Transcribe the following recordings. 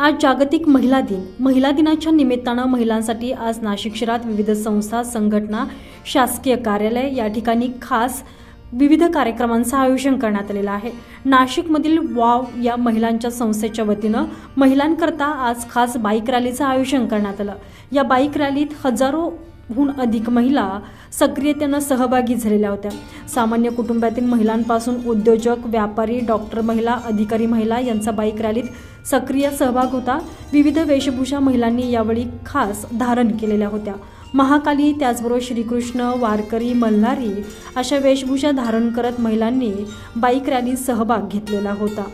आज जागतिक महिला दिन. महिला दिनाच्या निमित्तानं महिलांसाठी आज नाशिक शहरात विविध संस्था संघटना शासकीय कार्यालय या ठिकाणी खास विविध कार्यक्रमांचं आयोजन करण्यात आलेलं आहे. नाशिकमधील वाव या महिलांच्या संस्थेच्या वतीनं महिलांकरता आज खास बाईक रॅलीचं आयोजन करण्यात आलं. या बाईक रॅलीत हजारो हून अधिक महिला सक्रियतेनं सहभागी झालेल्या होत्या. सामान्य कुटुंबातील महिलांपासून उद्योजक व्यापारी डॉक्टर महिला अधिकारी महिला यांचा बाईक रॅलीत सक्रिय सहभाग होता. विविध वेशभूषा महिलांनी यावेळी खास धारण केलेल्या होत्या. महाकाली त्याचबरोबर श्रीकृष्ण वारकरी मल्हारी अशा वेशभूषा धारण करत महिलांनी बाईक रॅलीत सहभाग घेतलेला होता.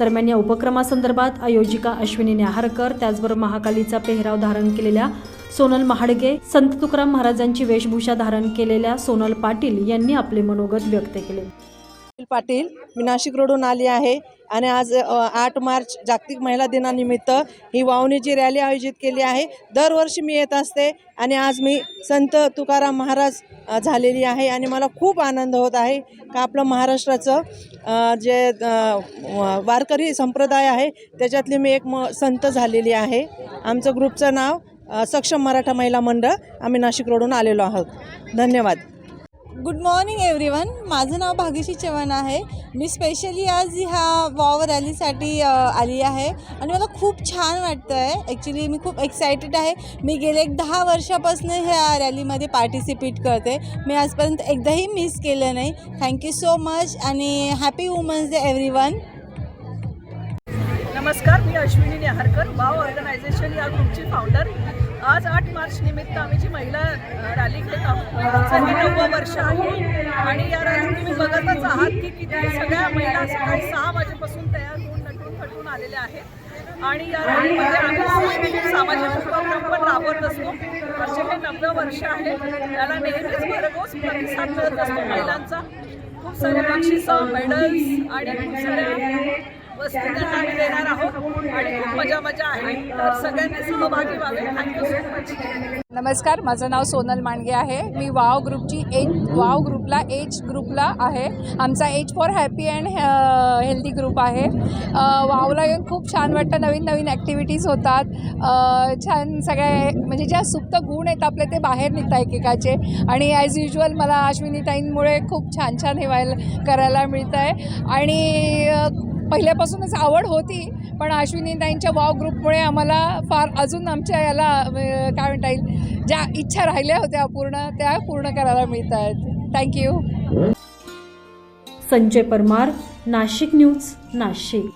दरम्यान या उपक्रमासंदर्भात आयोजिका अश्विनी न्याहारकर त्याचबरोबर महाकालीचा पेहराव धारण केलेल्या सोनल महाडगे संत तुकाराम महाराजांची वेशभूषा धारण केलेल्या सोनल पाटील यांनी आपले मनोगत व्यक्त केले. पाटील मी नाशिक रोडून आली आहे. आणि आज आठ मार्च जागतिक महिला दिनानिमित्त ही वावणीची रॅली आयोजित केली आहे. दरवर्षी मी येत असते आणि आज मी संत तुकाराम महाराज झालेली आहे आणि मला खूप आनंद होत आहे का आपलं महाराष्ट्राचं जे वारकरी संप्रदाय आहे त्याच्यातली मी एक म संत झालेली आहे. आमचं ग्रुपचं नाव सक्षम मराठा महिला मंडळ. आम्ही नाशिक रोडून आलेलो आहोत. धन्यवाद. गुड मॉर्निंग एव्हरीवन माझं नाव भाग्यश्री चव्हाण आहे. मी स्पेशली आज ह्या वॉव रॅलीसाठी आली आहे. आणि मला खूप छान वाटतं आहे ॲक्च्युली मी खूप एक्सायटेड आहे. मी गेले एक दहा वर्षापासून ह्या रॅलीमध्ये पार्टिसिपेट करते. मी आजपर्यंत एकदाही मिस केलं नाही. थँक्यू सो मच आणि हॅपी वुमन्स डे एव्हरीवन नमस्कार मी अश्विनी नेहारकर वाव ऑर्गनायझेशन या ग्रुपची फाउंडर आज आठ मार्च निमित्त आम्ही जी महिला रॅली घेत आहोत हे नववं वर्ष आहे. आणि या रॅली तुम्ही बघतच आहात की किती सगळ्या महिला सकाळी सहा वाजेपासून तयार होऊन नटून थटून आलेल्या आहेत. आणि या रॅलीमध्ये आम्ही सामाजिक उपक्रम पण राबवत असतो. म्हणजे हे नववं वर्ष आहे त्याला नेहमीच भरघोस प्रतिसाद मिळत असतो महिलांचा. खूप सारे बक्षिसं मेडल्स आणि खूप साऱ्या वस्तू आम्ही देणार आहोत आणि खूप मजा मजा आहे. तर सगळ्यांनी सहभागी व्हावे. थँक्यू सो मच नमस्कार माझं नाव सोनल मांडगे आहे. मी वाव ग्रुपची एज वाव ग्रुपला एज ग्रुपला आहे. आमचा age for happy and healthy group आहे. वावला येऊन खूप छान वाटतं. नवीन नवीन ॲक्टिव्हिटीज होतात. छान सगळ्या म्हणजे ज्या सुप्त गुण आहेत आपले ते बाहेर निघतात एकेकाचे. आणि ॲज युजल मला अश्विनीताईंमुळे खूप छान छान हे व्हायला करायला मिळतं आहे आणि पहिल्यापासूनच आवड होती पण अश्विनीताईंच्या वाव ग्रुपमुळे आम्हाला फार अजून आमच्या याला काय म्हणता येईल ज्या इच्छा राहिल्या होत्या पूर्ण त्या पूर्ण करायला मिळत आहेत thank you Sanjay Parmar Nashik news Nashik.